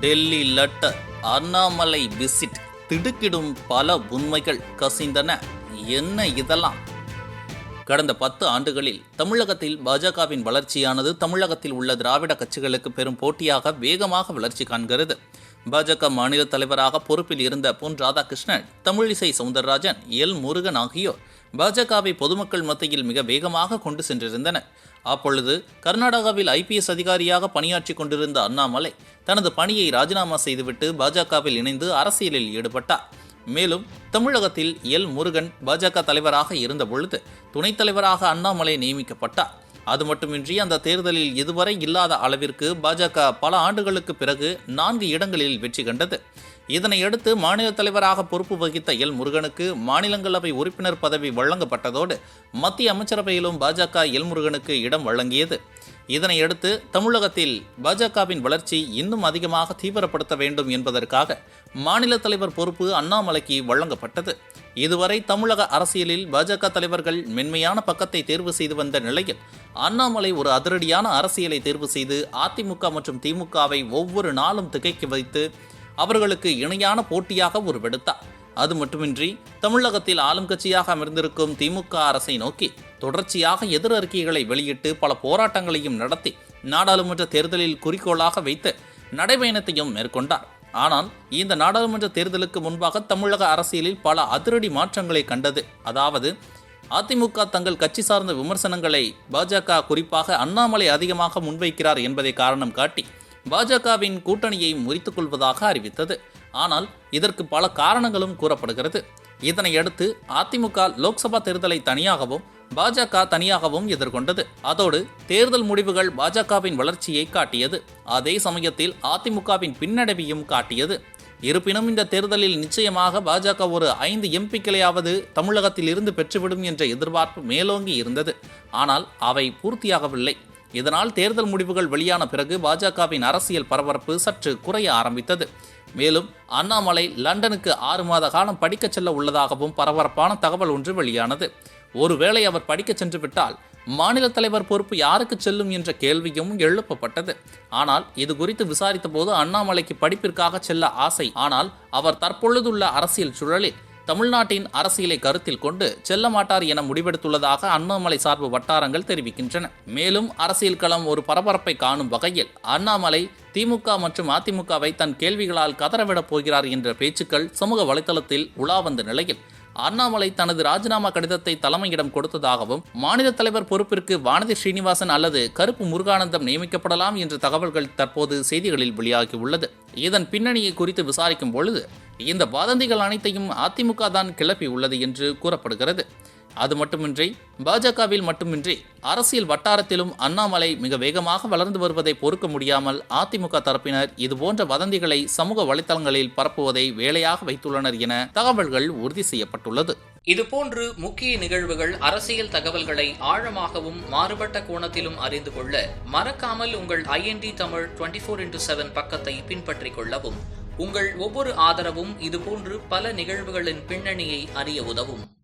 Delhi letter Annamalai visit திடுக்கிடும் பல உண்மைகள் கசிந்தன. என்ன இதெல்லாம்? கடந்த பத்து ஆண்டுகளில் தமிழகத்தில் பாஜகவின் வளர்ச்சியானது தமிழகத்தில் உள்ள திராவிட கட்சிகளுக்கு பெரும் போட்டியாக வேகமாக வளர்ச்சி காண்கிறது. பாஜக மாநில தலைவராக பொறுப்பில் இருந்த பொன் ராதாகிருஷ்ணன் தமிழிசை சவுந்தரராஜன் எல் முருகன் ஆகியோர் பாஜகவை பொதுமக்கள் மத்தியில் மிக வேகமாக கொண்டு சென்றிருந்தனர். அப்பொழுது கர்நாடகாவில் ஐபிஎஸ் அதிகாரியாக பணியாற்றி கொண்டிருந்த அண்ணாமலை தனது பணியை ராஜினாமா செய்துவிட்டு பாஜகவில் இணைந்து அரசியலில் ஈடுபட்டார். மேலும் தமிழகத்தில் எல் முருகன் பாஜக தலைவராக இருந்த பொழுது துணைத் தலைவராக அண்ணாமலை நியமிக்கப்பட்டார். அது மட்டுமின்றி அந்த தேர்தலில் இதுவரை இல்லாத அளவிற்கு பாஜக பல ஆண்டுகளுக்கு பிறகு நான்கு இடங்களில் வெற்றி கண்டது. இதனையடுத்து மாநில தலைவராக பொறுப்பு வகித்த எல் முருகனுக்கு மாநிலங்களவை உறுப்பினர் பதவி வழங்கப்பட்டதோடு மத்திய அமைச்சரவையிலும் பாஜக எல் முருகனுக்கு இடம் வழங்கியது. இதனையடுத்து தமிழகத்தில் பாஜகவின் வளர்ச்சி இன்னும் அதிகமாக தீவிரப்படுத்த வேண்டும் என்பதற்காக மாநில தலைவர் பொறுப்பு அண்ணாமலைக்கு வழங்கப்பட்டது. இதுவரை தமிழக அரசியலில் பாஜக தலைவர்கள் மென்மையான பக்கத்தை தேர்வு செய்து வந்த நிலையில் அண்ணாமலை ஒரு அதிரடியான அரசியலை தேர்வு செய்து அதிமுக மற்றும் திமுகவை ஒவ்வொரு நாளும் திகைக்க வைத்து அவர்களுக்கு இணையான போட்டியாக உருவெடுத்தார். அது மட்டுமின்றி தமிழகத்தில் ஆளும் கட்சியாக அமர்ந்திருக்கும் திமுக அரசை நோக்கி தொடர்ச்சியாக எதிர் அறிக்கைகளை வெளியிட்டு பல போராட்டங்களையும் நடத்தி நாடாளுமன்ற தேர்தலில் குறிக்கோளாக வைத்து நடைபயணத்தையும் மேற்கொண்டார். ஆனால் இந்த நாடாளுமன்ற தேர்தலுக்கு முன்பாக தமிழக அரசியலில் பல அதிரடி மாற்றங்களை கண்டது. அதாவது அதிமுக தங்கள் கட்சி சார்ந்த விமர்சனங்களை பாஜக குறிப்பாக அண்ணாமலை அதிகமாக முன்வைக்கிறார் என்பதை காரணம் காட்டி பாஜகவின் கூட்டணியை முறித்துக் கொள்வதாக அறிவித்தது. ஆனால் இதற்கு பல காரணங்களும் கூறப்படுகிறது. இதனையடுத்து அதிமுக லோக்சபா தேர்தலை தனியாகவும் பாஜக தனியாகவும் எதிர்கொண்டது. அதோடு தேர்தல் முடிவுகள் பாஜகவின் வளர்ச்சியை காட்டியது. அதே சமயத்தில் அதிமுகவின் பின்னடைவையும் காட்டியது. இருப்பினும் இந்த தேர்தலில் நிச்சயமாக பாஜக ஒரு ஐந்து எம்பிக்களையாவது தமிழகத்தில் இருந்து பெற்றுவிடும் என்ற எதிர்பார்ப்பு மேலோங்கி இருந்தது. ஆனால் அவை பூர்த்தியாகவில்லை. இதனால் தேர்தல் முடிவுகள் வெளியான பிறகு பாஜகவின் அரசியல் பரபரப்பு சற்று குறைய ஆரம்பித்தது. மேலும் அண்ணாமலை லண்டனுக்கு ஆறு மாத காலம் படிக்கச் செல்ல உள்ளதாகவும் பரபரப்பான தகவல் ஒன்று வெளியானது. ஒருவேளை அவர் படிக்கச் சென்று விட்டால் மாநில தலைவர் பொறுப்பு யாருக்கு செல்லும் என்ற கேள்வியும் எழுப்பப்பட்டது. ஆனால் இது குறித்து விசாரித்த போது அண்ணாமலைக்கு படிப்பிற்காக செல்ல ஆசை. ஆனால் அவர் தற்பொழுதுள்ள அரசியல் சூழலில் தமிழ்நாட்டின் அரசியலை கருத்தில் கொண்டு செல்ல மாட்டார் என முடிவெடுத்துள்ளதாக அண்ணாமலை சார்பு வட்டாரங்கள் தெரிவிக்கின்றன. மேலும் அரசியல் களம் ஒரு பரபரப்பை காணும் வகையில் அண்ணாமலை திமுக மற்றும் அதிமுகவை தன் கேள்விகளால் கதறவிடப் போகிறார் என்ற பேச்சுக்கள் சமூக வலைதளத்தில் உலா வந்த நிலையில் அண்ணாமலை தனது ராஜினாமா கடிதத்தை தலைமையிடம் கொடுத்ததாகவும் மாநில தலைவர் பொறுப்பிற்கு வானதி ஸ்ரீனிவாசன் அல்லது கருப்பு முருகானந்தம் நியமிக்கப்படலாம் என்ற தகவல்கள் தற்போது செய்திகளில் வெளியாகியுள்ளது. இதன் பின்னணியை குறித்து விசாரிக்கும் பொழுது இந்த வதந்திகள் அனைத்தையும் அதிமுக தான் கிளப்பி உள்ளது என்று கூறப்படுகிறது. அது மட்டுமின்றி பாஜகவில் மட்டுமின்றி அரசியல் வட்டாரத்திலும் அண்ணாமலை மிக வேகமாக வளர்ந்து வருவதை பொறுக்க முடியாமல் அதிமுக தரப்பினர் இதுபோன்ற வதந்திகளை சமூக வலைதளங்களில் பரப்புவதை வேலையாக வைத்துள்ளனர் என தகவல்கள் உறுதி செய்யப்பட்டுள்ளது. இதுபோன்று முக்கிய நிகழ்வுகள் அரசியல் தகவல்களை ஆழமாகவும் மாறுபட்ட கோணத்திலும் அறிந்து கொள்ள மறக்காமல் உங்கள் IND Tamil twenty four into seven பக்கத்தை பின்பற்றிக் கொள்ளவும் உங்கள் ஒவ்வொரு ஆதரவும் இதுபோன்று பல நிகழ்வுகளின் பின்னணியை அறிய உதவும்.